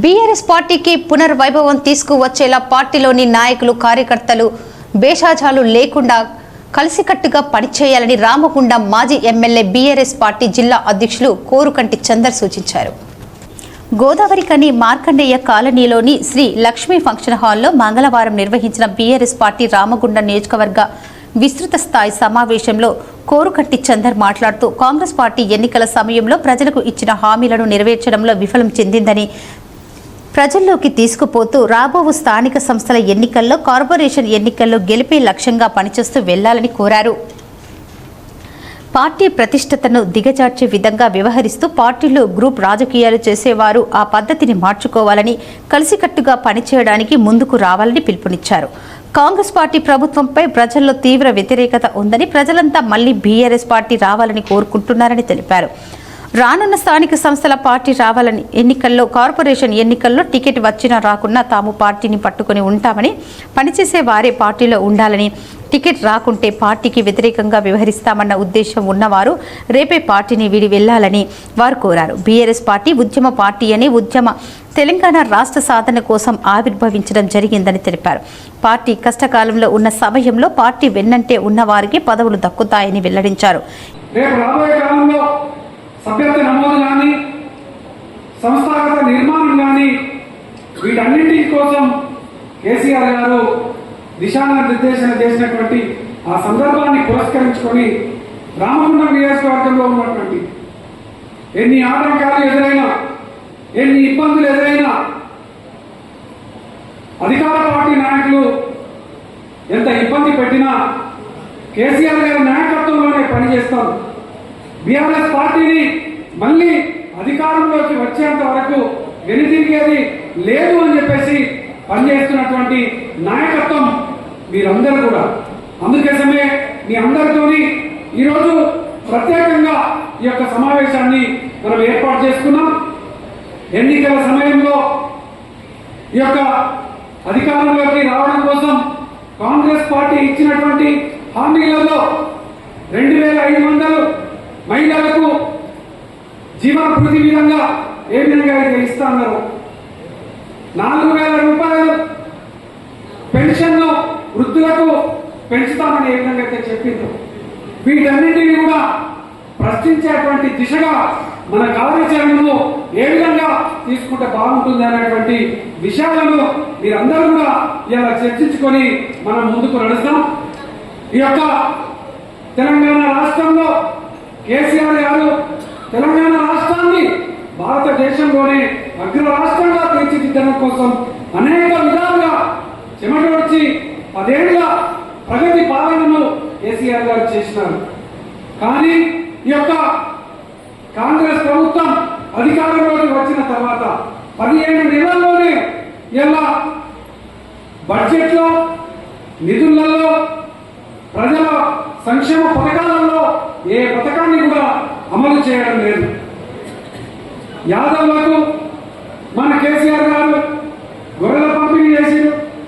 BRS పార్టీకి పునర్వైభవం తీసుకువచ్చేలా పార్టీలోని నాయకులు కార్యకర్తలు భేషాజాలు లేకుండా కలిసికట్టుగా పనిచేయాలని రామగుండం మాజీ ఎమ్మెల్యే బీఆర్ఎస్ పార్టీ జిల్లా అధ్యక్షులు కోరుకంటి చందర్ సూచించారు. గోదావరి కని మార్కండేయ కాలనీలోని శ్రీ లక్ష్మీ ఫంక్షన్ హాల్లో మంగళవారం నిర్వహించిన బీఆర్ఎస్ పార్టీ రామగుండం నియోజకవర్గ విస్తృత స్థాయి సమావేశంలో కోరుకట్టి చందర్ మాట్లాడుతూ కాంగ్రెస్ పార్టీ ఎన్నికల సమయంలో ప్రజలకు ఇచ్చిన హామీలను నెరవేర్చడంలో విఫలం చెందిందని ప్రజల్లోకి తీసుకుపోతూ రాబోవు స్థానిక సంస్థల ఎన్నికల్లో కార్పొరేషన్ ఎన్నికల్లో గెలిపే లక్ష్యంగా పనిచేస్తూ వెళ్ళాలని కోరారు. పార్టీ ప్రతిష్టతను దిగజార్చే విధంగా వ్యవహరిస్తూ పార్టీలో గ్రూప్ రాజకీయాలు చేసేవారు ఆ పద్ధతిని మార్చుకోవాలని కలిసికట్టుగా పనిచేయడానికి ముందుకు రావాలని పిలుపునిచ్చారు. కాంగ్రెస్ పార్టీ ప్రభుత్వంపై ప్రజల్లో తీవ్ర వ్యతిరేకత ఉందని ప్రజలంతా మళ్ళీ బీఆర్ఎస్ పార్టీ రావాలని కోరుకుంటున్నారని తెలిపారు. రానున్న స్థానిక సంస్థల పార్టీ రావాలని ఎన్నికల్లో కార్పొరేషన్ ఎన్నికల్లో టికెట్ వచ్చినా రాకున్నా తాము పార్టీని పట్టుకొని ఉంటామని పనిచేసే వారే పార్టీలో ఉండాలని టికెట్ రాకుంటే పార్టీకి వ్యతిరేకంగా వ్యవహరిస్తామన్న ఉద్దేశం ఉన్నవారు రేపే పార్టీని వీడి వెళ్ళాలని వారు కోరారు. బీఆర్ఎస్ పార్టీ ఉద్యమ పార్టీ అని ఉద్యమ తెలంగాణ రాష్ట్ర సాధన కోసం ఆవిర్భవించడం జరిగిందని తెలిపారు. పార్టీ కష్టకాలంలో ఉన్న సమయంలో పార్టీ వెన్నంటే ఉన్నవారికి పదవులు దక్కుతాయని వెల్లడించారు. సభ్యత్వ నమోదు కానీ సంస్థాగత నిర్మాణం కానీ వీటన్నింటి కోసం కేసీఆర్ గారు దిశానిర్దేశన చేసినటువంటి ఆ సందర్భాన్ని పురస్కరించుకొని రామగుండం నియోజకవర్గంలో ఉన్నటువంటి ఎన్ని ఆటంకాలు ఎదురైనా ఎన్ని ఇబ్బందులు ఎదురైనా అధికార పార్టీ నాయకులు ఎంత ఇబ్బంది పెట్టినా కేసీఆర్ గారి నాయకత్వంలోనే పనిచేస్తారు బీఆర్ఎస్ పార్టీని మళ్ళీ అధికారంలోకి వచ్చేంత వరకు వెనుదిరిగేది లేదు అని చెప్పేసి పనిచేస్తున్నటువంటి నాయకత్వం మీరందరూ కూడా. అందుకోసమే మీ అందరితోని ఈరోజు ప్రత్యేకంగా ఈ యొక్క సమావేశాన్ని మనం ఏర్పాటు చేసుకున్నాం. ఎన్నికల సమయంలో ఈ యొక్క అధికారంలోకి రావడం కోసం కాంగ్రెస్ పార్టీ ఇచ్చినటువంటి హామీలలో రెండు వేల ఐదు వందల జీవన విధంగా ఏ విధంగా అయితే ఇస్తా అన్నారు నాలుగు వేల రూపాయలు పెన్షన్లో వృద్ధులకు పెంచుతామని ఏ విధంగా అయితే చెప్పిందో వీటన్నింటినీ కూడా ప్రశ్నించేటువంటి దిశగా మన కార్యాచరణను ఏ విధంగా తీసుకుంటే బాగుంటుంది అనేటువంటి విషయాలను మీరందరూ కూడా ఇలా చర్చించుకొని మనం ముందుకు నడుస్తాం. ఈ యొక్క తెలంగాణ రాష్ట్రంలో కేసీఆర్ గారు తెలంగాణ భారతదేశంలోనే అగ్ర రాష్ట్రంగా తీర్చిదిద్దడం కోసం అనేక విధాలుగా చెమటొడిచి పదేళ్ళ ప్రగతి పాలనను కేసీఆర్ గారు చేసినారు. కానీ ఈ యొక్క కాంగ్రెస్ ప్రభుత్వం అధికారంలోకి వచ్చిన తర్వాత పదిహేను నెలల్లోనే ఇలా బడ్జెట్లో నిధులలో ప్రజల సంక్షేమ పథకాలలో ఏ పథకాన్ని కూడా అమలు చేయడం లేదు. యాదవ్లకు మన కేసీఆర్ గారు గొర్రెల పంపిణీ చేసి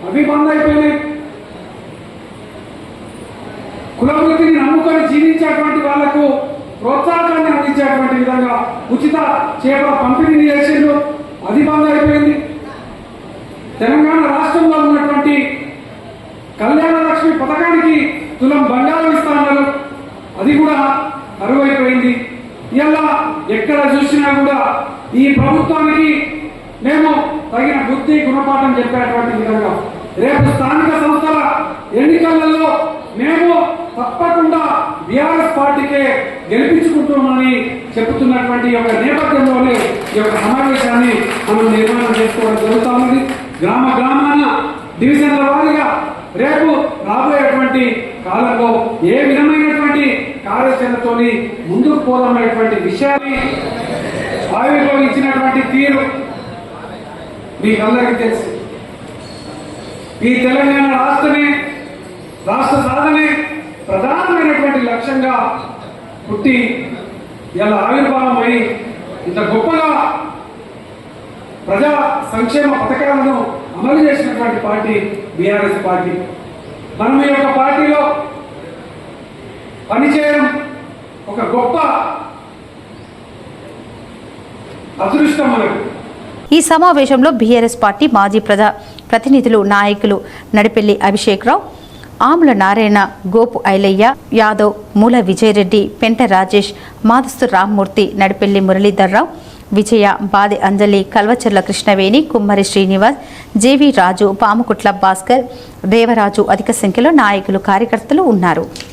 అవి బంద్ అయిపోయినాయి. కులవృత్తిని నమ్ముకొని జీవించేటువంటి వాళ్ళకు ప్రోత్సాహాన్ని అందించేటువంటి విధంగా ఉచిత చేపల పంపిణీ చేసిండ్రు అది బంద్ అయిపోయింది. తెలంగాణ రాష్ట్రంలో ఉన్నటువంటి కళ్యాణ లక్ష్మి పథకానికి తులం బంగారం ఇస్తాన్నారు అది కూడా అరువైపోయింది ఇలా ఎక్కడ చూసినా కూడా ఈ ప్రభుత్వానికి మేము తగిన బుద్ధి గుణపాఠం చెప్పేటువంటి విధంగా. రేపు స్థానిక సంస్థల ఎన్నికలలో మేము తప్పకుండా బీఆర్ఎస్ పార్టీకే గెలిపించుకుంటామని చెబుతున్నటువంటి యొక్క నేపథ్యంలోనే ఈ యొక్క సమావేశాన్ని మనం నిర్మాణం చేసుకోవడం జరుగుతా ఉంది గ్రామ గ్రామాన డివిజన్ల వారీగా రేపు రాబోయేటువంటి కాలంలో ఏ విధమైనటువంటి కార్యాచరణతోని ముందుకు పోదామనేటువంటి విషయాన్ని ఆవిర్భవించినటువంటి తీరు మీకు అందరికీ తెలుసు. ఈ తెలంగాణ రాష్ట్రమే రాష్ట్ర సాధనే ప్రధానమైనటువంటి లక్ష్యంగా పుట్టి ఇలా ఆవిర్భావమై ఇంత గొప్పగా ప్రజా సంక్షేమ పథకాలను అమలు చేసినటువంటి పార్టీ బీఆర్ఎస్ పార్టీ. మనం ఈ యొక్క పార్టీలో పనిచేయడం ఒక గొప్ప అదృష్టం మనకు. ఈ సమావేశంలో బీఆర్ఎస్ పార్టీ మాజీ ప్రజా ప్రతినిధులు నాయకులు నడిపెల్లి అభిషేక్రావు ఆముల నారాయణ గోపు ఐలయ్య యాదవ్ మూల విజయరెడ్డి పెంట రాజేష్ మాదస్తు రామ్మూర్తి నడిపెల్లి మురళీధర్రావు విజయ బాది అంజలి కల్వచర్ల కృష్ణవేణి కుమ్మరి శ్రీనివాస్ జేవి రాజు పాముకుట్ల భాస్కర్ దేవరాజు అధిక సంఖ్యలో నాయకులు కార్యకర్తలు ఉన్నారు.